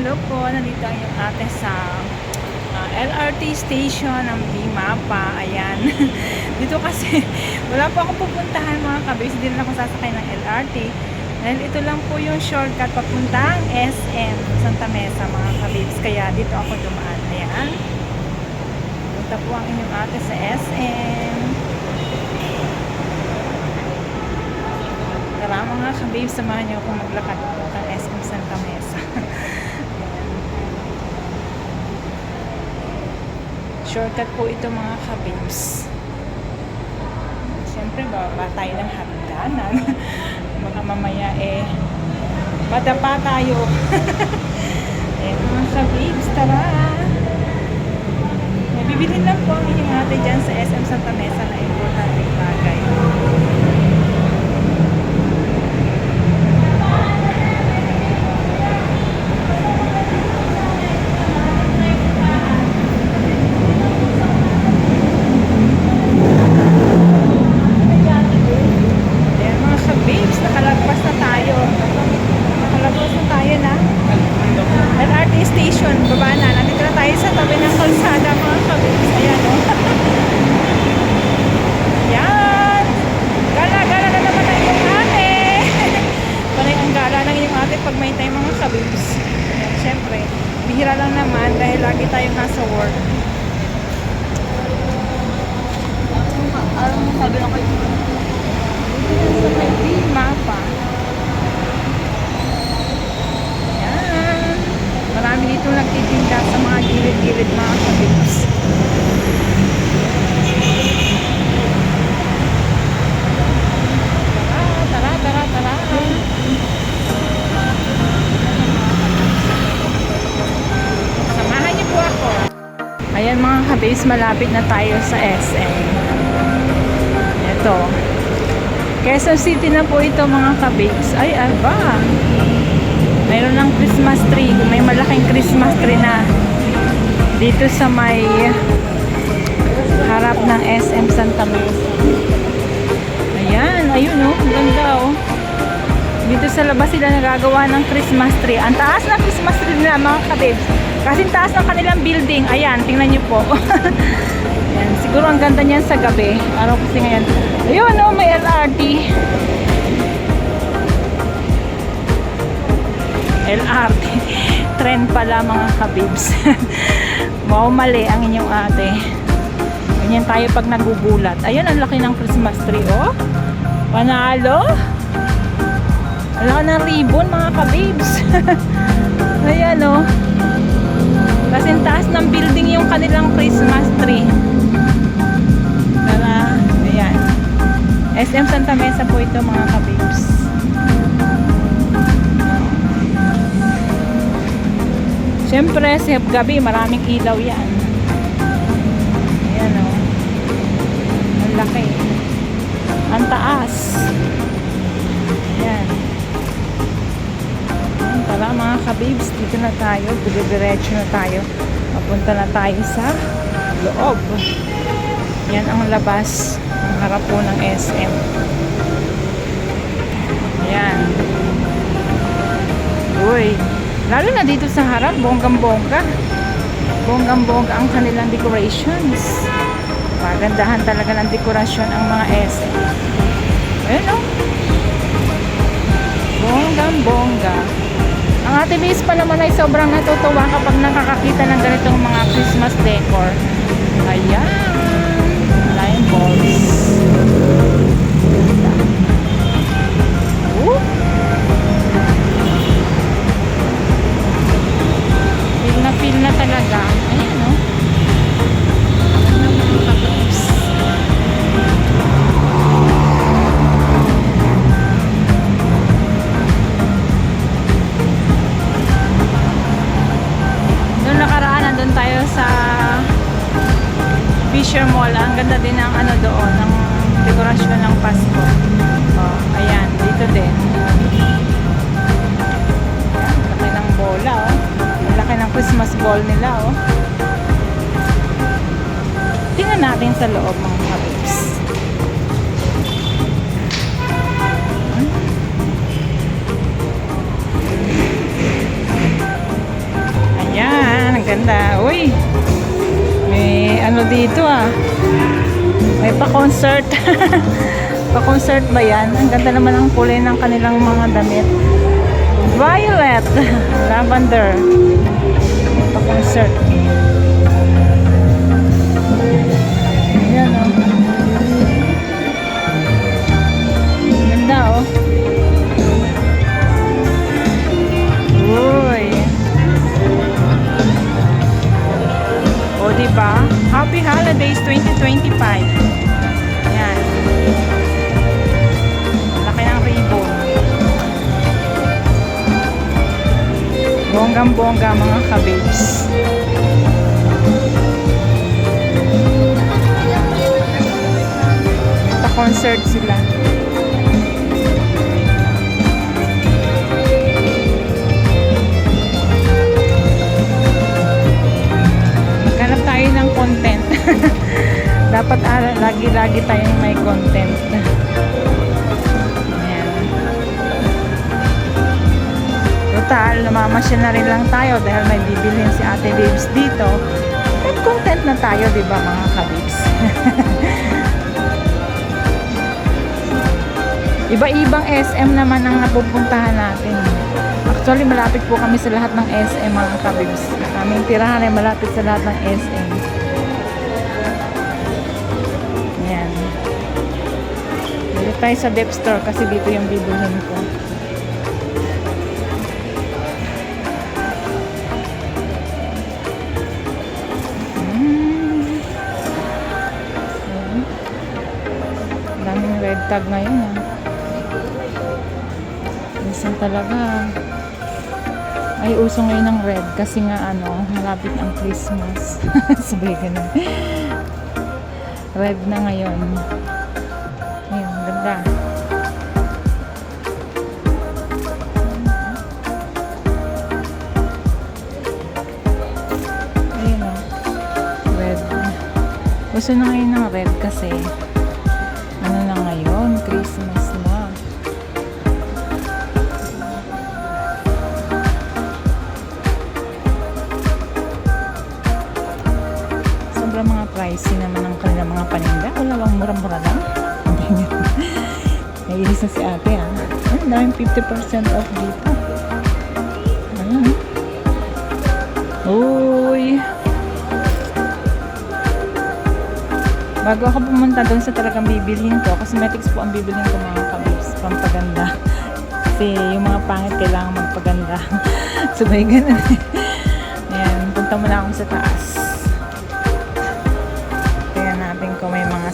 po. Nandito ang yung ate sa ah, LRT station ng Bimapa. Ayan. Dito kasi, wala po akong pupuntahan mga kabis. Hindi na ako sasakay ng LRT. Dahil ito lang po yung shortcut papuntang SM Santa Mesa mga kabibs. Kaya dito ako dumaan. Ayan. Punta po ang inyong ate sa SM. Tara mga kabibs, samahan niyo akong maglakad ng SM Santa Mesa. Ayan. Shortcut po ito mga kabibs. Siyempre, bababa tayo ng hagdanan. Baka mamaya eh, padapa tayo. eh, mga kabibs, tara! May lang po ang inyong ate dyan sa SM Santa Mesa na importante bagay. Ayan mga kabibs, nakalagpas na tayo. Nakalagpas na tayo na. LRT station, baba na. Nandito na tayo sa tabi ng kalsada mga kabibs. Ayan o. Ayan. Gala, gala na naman ang iyong ate. Panay ang gala ng iyong ate pag may time mga kabibs. Ayan, syempre. Bihira lang naman dahil lagi tayong nasa work. Alam mo, sabi kayo. sa may mapa. Yan. Marami dito nagtitinda sa mga gilid-gilid mga ako. Ayan mga kabibs, malapit na tayo sa SM. Ito. Quezon City na po ito mga kabibs. Ay, aba. Mayroon ng Christmas tree. May malaking Christmas tree na dito sa may harap ng SM Santa Mesa. Ayan, ayun oh. Ang ganda oh. Dito sa labas sila nagagawa ng Christmas tree. Ang taas ng Christmas tree nila mga kabibs. Kasi taas ng kanilang building. Ayan, tingnan nyo po. Ayan, siguro ang ganda niyan sa gabi. Araw kasi ngayon. Ayun, oh, may LRT. LRT. Trend pala mga kabibs. Wow, mali ang inyong ate. Ganyan tayo pag nagugulat. Ayun, ang laki ng Christmas tree, oh. Panalo. Ang laki ng ribbon, mga kabibs. Ayan, oh. Kasi taas ng building yung kanilang Christmas tree. SM Santa Mesa po ito mga kabibs. Siyempre, sa gabi, maraming ilaw yan. Ayan o. Ang laki. Ang taas. Ayan. Ayan, tara mga kabibs, dito na tayo. Diretso na tayo. Mapunta na tayo sa loob. Yan ang labas. Ang harap po ng SM. Ayan. Uy. Lalo na dito sa harap, bonggang-bongga. Bonggang-bongga ang kanilang decorations. Pagandahan talaga ng dekorasyon ang mga SM. Ayan o. Bonggang-bongga. Ang ate Liz pa naman ay sobrang natutuwa kapag nakakakita ng ganitong mga Christmas decor. Ayan. Fisher Mall. Ang ganda din ng ano doon, ng dekorasyon ng Pasko. Oh, ayan, dito din. Ayan, laki ng bola, oh. Ang laki ng Christmas ball nila, oh. Tingnan natin sa loob mga kabibs. Ganda. Uy! Ano dito ah. May pa-concert. pa-concert ba yan? Ang ganda naman ang kulay ng kanilang mga damit. Violet. Lavender. Pa-concert. Happy Holidays 2025. Yan. Laki ng ribbon. Bonggang-bongga mga kabibs. Pa-concert sila. Tayo ng content. Dapat ah, lagi-lagi tayong may content. Ayan. Total, namamasya na rin lang tayo dahil may bibilhin si Ate Babes dito. At content na tayo, di ba mga kabibs? Iba-ibang SM naman ang napupuntahan natin. Actually, malapit po kami sa lahat ng SM mga kabibs. Aming tirahan ay malapit sa lahat ng SM. Ayan. Dito tayo sa Dep Store kasi dito yung bibilhin ko. Mm. Ayan. Daming red tag ngayon ah. Minsan talaga ay uso ngayon ng red kasi nga ano, malapit ang Christmas. Sabay ganun. Red na ngayon. Ayun, ganda. Ayun o. Red. Gusto na ngayon ng red kasi bang murang-mura lang? Naiinis na si ate ah. Ay, daming 50% off dito. Ayan. Uy! Bago ako pumunta doon sa talagang bibilhin ko, cosmetics po ang bibilhin ko mga kabibs, pampaganda. Kasi yung mga pangit kailangan magpaganda. Sabay ganun. Ayan, punta muna akong sa taas.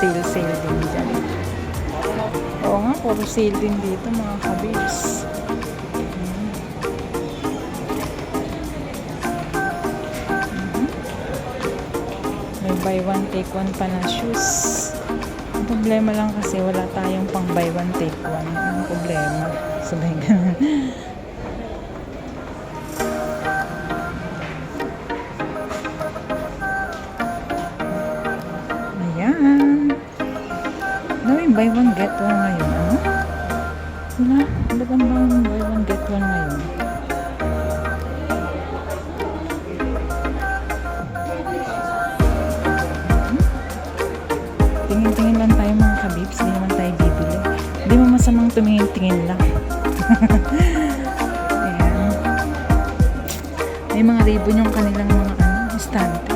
Sale-sale din dyan. Oo nga, puro sale din dito mga kabibs. Mhm. May buy one take one pa na shoes. Ang problema lang kasi wala tayong pang buy one take one. Ang problema. Sabay ganun. Buy one get one ngayon. Ano? Wala. Ano ba bang buy one get one ngayon? Tingin-tingin lang tayo mga kabibs. Hindi naman tayo bibili. Hindi mo masamang tumingin-tingin lang. May mga ribbon yung kanilang mga ano, estante.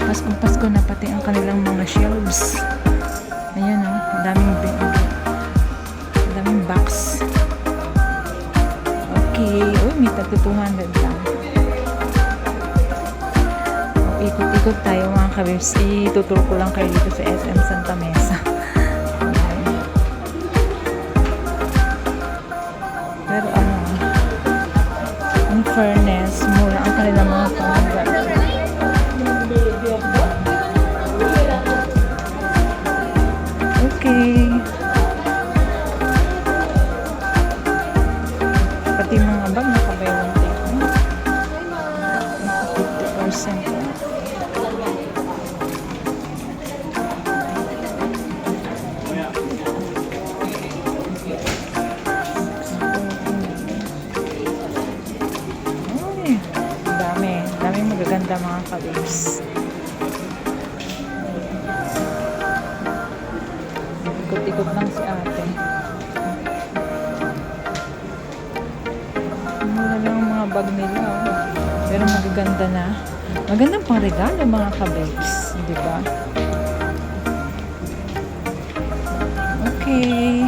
Paskong Pasko na pati ang kanilang mga shelves. Daming daming box. Okay, uy, may tagto 200 lang. Ikot-ikot tayo mga kabibs. Ituturo ko lang kayo dito sa SM Santa Mesa. 50%. Ay, dami. Daming magaganda mga kabibs. Ikot-ikot lang si ate. Mura lang ang mga bag nila. oh. Pero magaganda na. Magandang pang regalo mga kabibs. Di ba? Okay.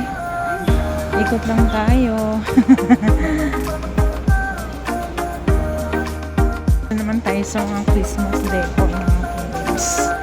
Ikot lang tayo. Ito naman tayo sa mga Christmas decor mga kabibs.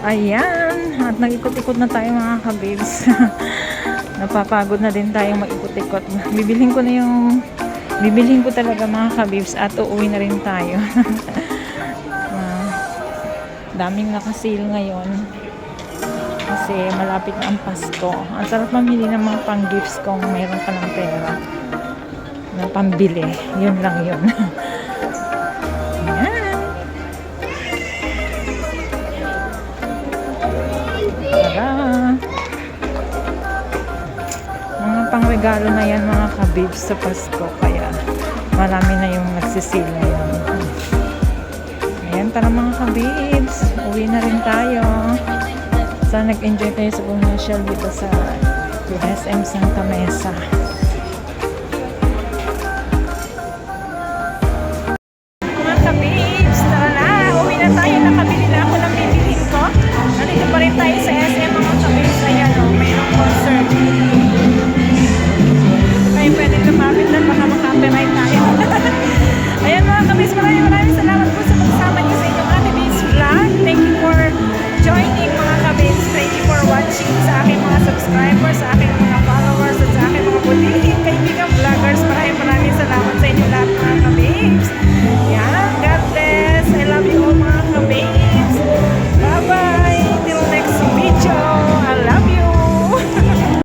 Ayan, at nag-ikot-ikot na tayo mga kabibs. Napapagod na din tayong mag-ikot-ikot. Bibilhin ko na yung bibilhin ko talaga mga kabibs at uuwi na rin tayo. Ah, daming nakasil ngayon. Kasi malapit na ang Pasko. Ang sarap mamili ng mga pang-gifts kung mayroon ka ng pera. Na pambili. Yun lang yun. Ayan. Pangregalo na yan mga kabibs sa Pasko. Kaya marami na yung nagsisale ngayon. Ayan, tara mga kabibs. Uwi na rin tayo. Sana nag-enjoy tayo sa pumasyal dito sa SM Santa Mesa. Kabibs, maraming maraming salamat po sa pagsama niyo sa inyong Ate B's vlog. Thank you for joining mga kabibs. Thank you for watching sa aking mga subscribers, sa aking mga